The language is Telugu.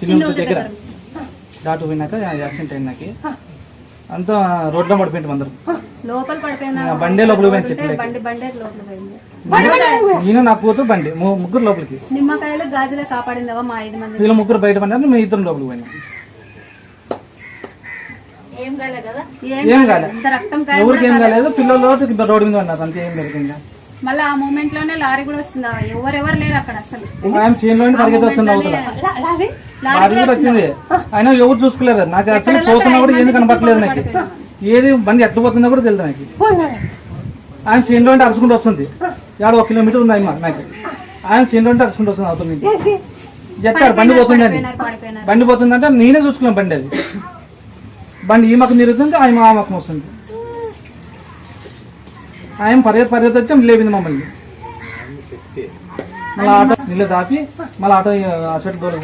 చిన్న దగ్గర. డాటు పోయినాక యాక్సిడెంట్ అయింది నాకు అంతా రోడ్లో పడిపోయింది అందరు. లోపల పడిపోయిన బండే లోపలికి పోయింది. బండి బండే లోపల పోయింది. నేను నా కూతురు బండి ముగ్గురు లోపలికి. నిమ్మకాయలు గాజులే కాపాడిందవా మా ఐదు మంది? వీళ్ళు ముగ్గురు బయట పడినారు మీ ఇద్దరు లోపలికి పోయినా. ఏం ఏం కాలే. ఇంత రక్తం కాయ ఎవరికి ఏం కాలేదు పిల్లలు రోడ్డు మీద ఉన్నారు అంతే ఏం జరిగింది. మళ్ళీ ఆ మూమెంట్లోనే లారీ కూడా వచ్చింది. ఎవరెవరు లేరు అక్కడ అసలు. చేనులో పరిగెత్తి వస్తుంది కూడా వచ్చింది. ఆయన ఎవరు చూసుకోలేరు. నాకు యాక్చువల్లీ పోతున్నా కూడా ఏది కనపట్లేదు నాకు. ఏది బండి ఎట్లా పోతుందో కూడా తెలియదు నాకు. ఆయన చేనులో అంటే అరుచుకుంటూ వస్తుంది. ఏడ ఒక కిలోమీటర్ ఉంది ఆయన నాకు. ఆయన చేనులో అంటే అరుచుకుంటూ వస్తుంది అవతల నుంచి. చెప్తారు బండి పోతుందని. బండి పోతుందంటే నేనే చూసుకున్నాను బండి అది. బండి ఈ మకం తిరుగుతుంది ఆయన ఆ మకం వస్తుంది. ఆయన పరిగెత్తి పరిగెత్తి వచ్చి లేపింది మమ్మల్ని. మళ్ళీ ఆటో నీళ్ళు దాపి మళ్ళీ ఆటో దూరం